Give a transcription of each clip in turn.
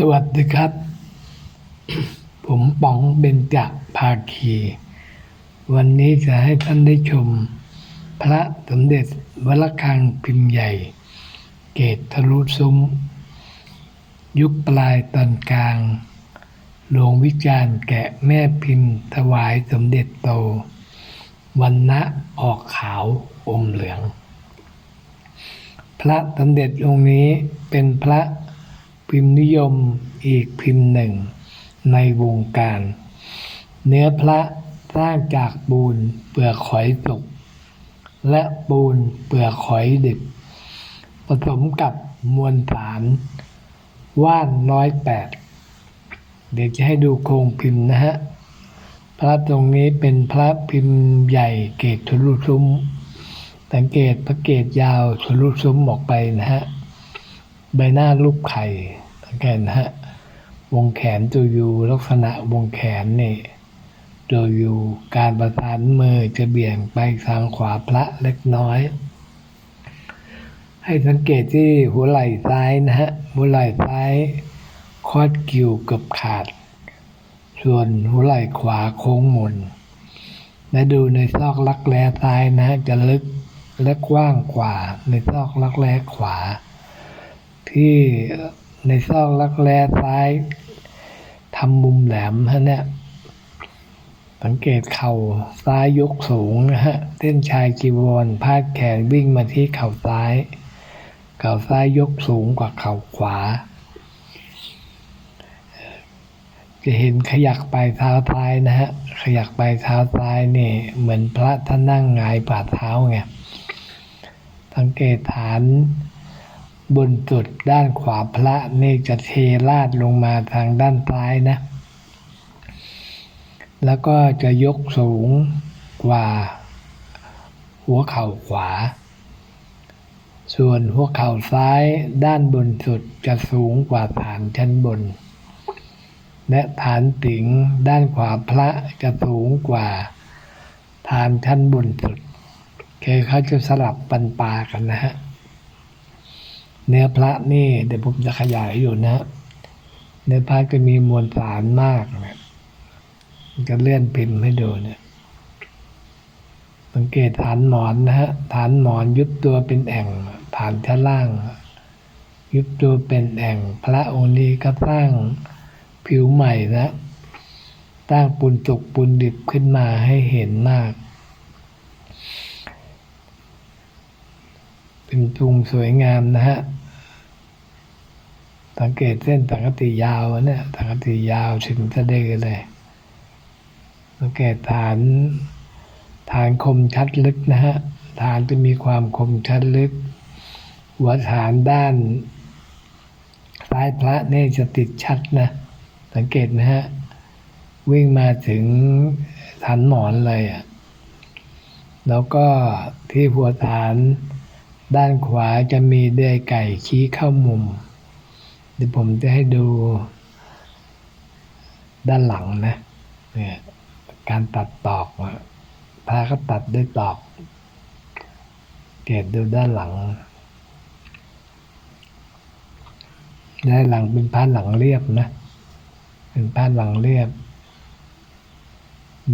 สวัสดีครับ ผมป๋องเบญจภาคี วันนี้จะให้ท่านได้ชม พระสมเด็จวรคังพิมพ์ใหญ่ เกตทะลุซุ้ม ยุคปลายตอนกลางหลวงวิจารณ์แกะแม่พิมพ์ ถวายสมเด็จโต วันนะออกขาวอมเหลือง พระสมเด็จองค์นี้เป็นพระ พิมพ์นิยมอีกพิมพ์หนึ่ง ในวงการ เนื้อพระสร้างจากปูนเปลือกหอยสุกและปูนเปลือกหอยดิบ ผสมกับมวลสาร ว่านร้อยแปดเดี๋ยวจะให้ดูโครงพิมพ์นะฮะ พระตรงนี้เป็นพระพิมพ์ใหญ่เกตทะลุซุ้ม สังเกตพระเกตยาวทะลุซุ้มออกไปนะฮะ ใบหน้ารูปไข่ สังเกตนะฮะ วงแขนตัวยูลักษณะวงแขนนี่ตัวยูการประสานมือจะเบี่ยงไปทางขวาพระเล็กน้อย ให้สังเกตที่หัวไหล่ซ้ายนะฮะ หัวไหล่ซ้ายคอดกิวเกือบขาด ส่วนหัวไหล่ขวาโค้งมน และดูในซอกลักแร้ซ้ายนะฮะจะลึกและกว้างกว่าในซอกลักแร้ขวา ที่ ในซอกลักแร้ซ้ายทำมุมแหลมฮะเนี่ยสังเกตเข่าซ้ายยกสูงนะฮะเส้นชายจีวรพาดแขนวิ่งมาที่เข่าซ้าย เข่าซ้ายยกสูงกว่าเข่าขวา จะเห็นขยักปลายเท้าซ้ายนะฮะขยักปลายเท้าซ้ายนี่เหมือนพระท่านนั่งหงายฝ่าเท้าไงสังเกตฐาน บนสุดด้านขวาพระนี่จะเทราดลงมาทางด้านซ้ายนะ แล้วก็จะยกสูงกว่า หัวเข่าขวา ส่วนหัวเข่าซ้ายด้านบนสุดจะสูงกว่าฐานชั้นบน และฐานติ่งด้านขวาพระจะสูงกว่าฐานชั้นบนสุดคือเขาจะสลับปันปากันนะฮะ เนื้อพระนี่เดี๋ยวผมจะขยายอยู่นะ เนื้อพระจะมีมวลสารมากนะจะเลื่อนพิมพ์ให้ดูเนี่ยสังเกตฐานหมอนนะฮะฐานหมอนยุบตัวเป็นแอ่งฐานชั้นล่าง ยุบตัวเป็นแอ่ง พระองค์นี้ก็สร้างผิวใหม่นะตั้งปูนจุกปูนดิบขึ้นมาให้เห็นมาก เป็นทุงสวยงามนะฮะ สังเกตเส้นสังกติยาวอะเนี่ยสังกติยาวถึงสะดือเลย สังเกตฐาน ฐานคมชัดลึกนะฮะ ฐานจะมีความคมชัดลึก หัวฐานด้านซ้ายพระเนี่ยจะติดชัดนะ สังเกตนะฮะ วิ่งมาถึงฐานหมอนเลยอะแล้วก็ที่หัวฐานด้านขวาจะมีเดือยไก่ชี้เข้ามุม เดี๋ยวผมจะให้ดูด้านหลังนะเนี่ยการตัดตอกพระก็ตัดด้วยตอก เกตดูด้านหลัง ด้านหลังเป็นผ้าหลังเรียบนะ เป็นผ้าหลังเรียบ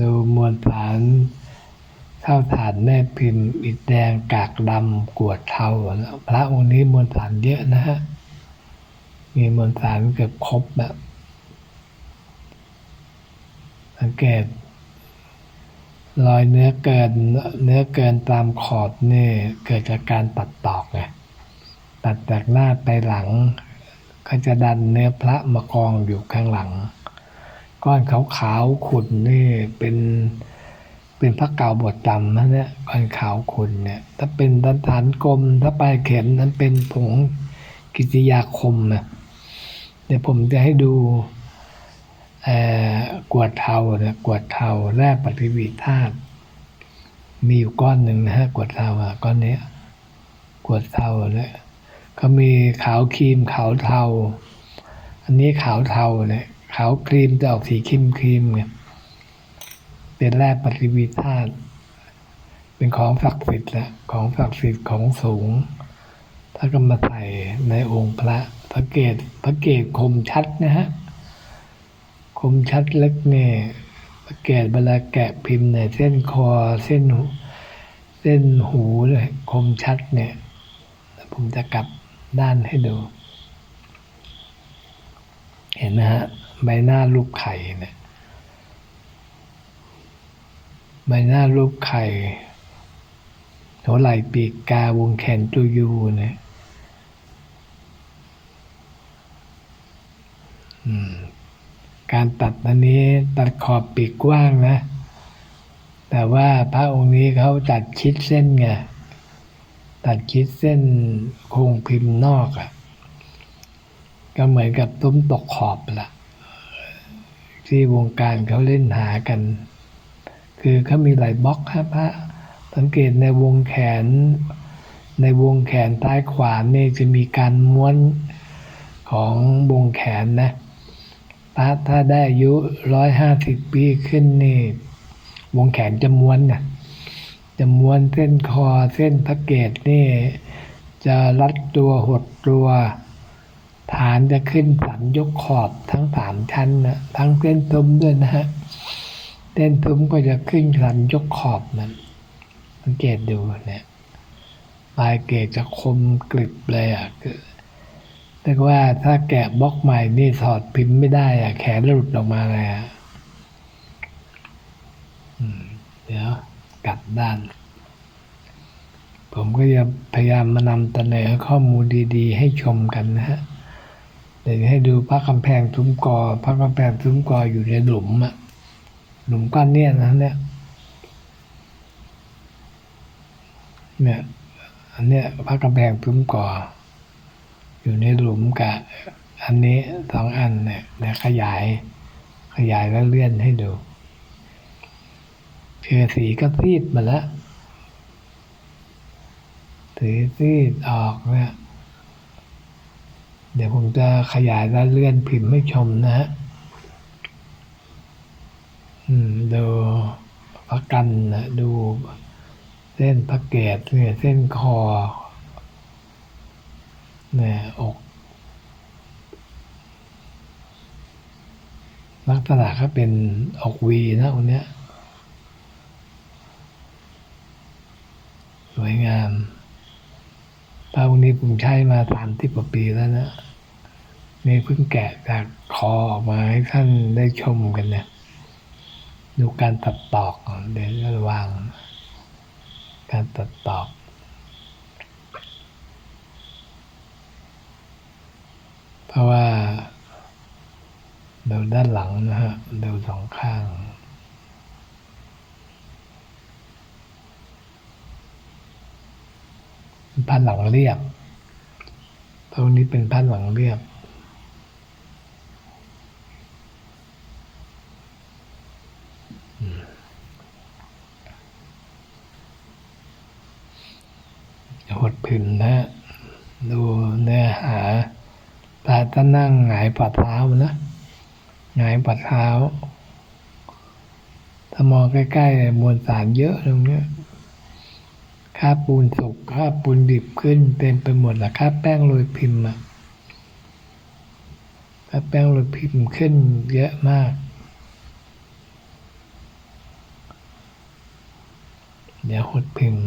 ดูมวลฐานเท่าฐานแม่พิมพ์อิฐแดงกากดำกวดเทาพระองค์นี้มวลฐานเยอะนะฮะ มีมวลฐานเกือบครบแบบ สังเกต รอยเนื้อเกินเนื้อเกินตามขอบนี่เกิดจากการตัดตอกไงตัดจากหน้าไปหลัง ก็จะดันเนื้อพระมากองอยู่ข้างหลัง ก้อนขาวๆขุ่นนี่เป็นเป็นพระเก่าบทจำนะเนี่ยก้อนขาวขุ่นเนี่ย ถ้าเป็นดันฐานกลมถ้าปลายเข็มนั้นเป็นผงกิจยาคมนะ เดี๋ยวผมจะให้ดูกวดเทาเนี่ยกวดเทาแร่ปฏิวีธาตุมีอยู่ก้อนหนึ่งนะฮะกวดเทาอะก้อนนี้กวดเทาเนี่ยก็มีขาวครีมขาวเทา อันนี้ขาวเทาเนี่ยขาวครีมจะออกสีครีมครีมเนี่ยเป็นแร่ปฏิวีธาตุเป็นของศักดิ์สิทธิ์แหละของศักดิ์สิทธิ์ของสูง ถ้าก็มาใส่ในองค์พระพระเกศพระเกศคมชัดนะฮะคมชัดเล็กเนี่ยพระเกศเวลาแกะพิมพ์เนี่ยเส้นคอเส้นหูเส้นหูเลยคมชัดเนี่ยผมจะกลับด้านให้ดู เห็นนะฮะใบหน้ารูปไข่เนี่ยใบหน้ารูปไข่หัวไหล่ปีกกาวงแขนตูยูเนี่ยอืม การตัดอันนี้ตัดขอบปีกกว้างนะ แต่ว่าพระองค์นี้เขาตัดชิดเส้นไง ตัดชิดเส้นโครงพิมพ์นอกอะ่ะก็เหมือนกับตุ้มตกขอบละที่วงการเขาเล่นหากัน คือเขามีหลายบล็อกครับพระสังเกตในวงแขน ในวงแขนใต้ขวานี่จะมีการม้วนของวงแขนนะ พระถ้าได้อายุร้อยห้าสิบปีขึ้นนี่ วงแขนจะม้วนนะจะม้วนเส้นคอเส้นพระเกตนี่ จะรัดตัวหดตัว ฐานจะขึ้นสันยกขอบทั้งสามชั้นนะทั้งเส้นทุ้มด้วยนะฮะเส้นทุ้มก็จะขึ้นสันยกขอบมันสังเกตดูเนี่ยปลายเกตจะคมกริบเลยอะคือ แต่ว่าถ้าแกะบล็อกใหม่นี่ถอดพิมพ์ไม่ได้อะแขนหลุดออกมาเลยอะเดี๋ยวกลับด้าน ผมก็จะพยายามมานำเสนอข้อมูลดีๆ ให้ชมกันนะฮะเดี๋ยวให้ดูพระกำแพงซุ้มกอพระกำแพงซุ้มกออยู่ในหลุมอะหลุมก้อนเนี่ยนะเนี่ยเนี่ยอันเนี้ยพระกำแพงซุ้มกอ อยู่ในหลุมกับอันนี้สองอันเนี่ยขยายขยายแล้วเลื่อนให้ดูคือสีก็ซีดมาแล้วสีซีดออกเนี่ยเดี๋ยวผมจะขยายและเลื่อนพิมพ์ให้ชมนะฮะอืมดูพระกันนะดูเส้นพระเกศเนี่ยเส้นคอ เนี่ยอก ลักษณะก็เป็นอกวีนะคนเนี้ย สวยงามพระองค์นี้ผมใช้มาสามสิบกว่าปีแล้วนะนี่เพิ่งแกะจากคอออกมาให้ท่านได้ชมกันเนี่ย ดูการตัดตอกก่อนเดี๋ยวจะวาง การตัดตอก เพ ราะว่าดูด้านหลังนะฮะดูสองข้าง พันหลังเรียบ ตรงนี้เป็นพันหลังเรียบหดพิมพ์นะ ดูเนื้อหา ตานั่งหงายปัดเท้านะหงายปัดเท้า ถ้ามองใกล้ๆมวลสารเยอะตรงเนี้ยค่าปูนสุกค่าปูนดิบขึ้นเต็มไปหมดละค่าแป้งโรยพิมพ์อะค่าแป้งโรยพิมพ์ขึ้นเยอะมากเดี๋ยวหดพิมพ์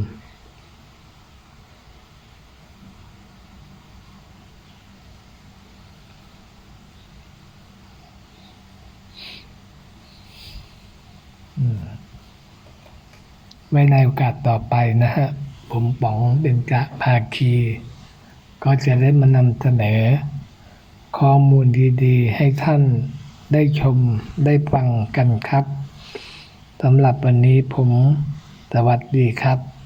ไว้ในโอกาสต่อไปนะฮะ ผมป๋องเบญจภาคี ก็จะได้มานำเสนอ ข้อมูลดีๆ ให้ท่านได้ชมได้ฟังกันครับสำหรับวันนี้ผมสวัสดีครับ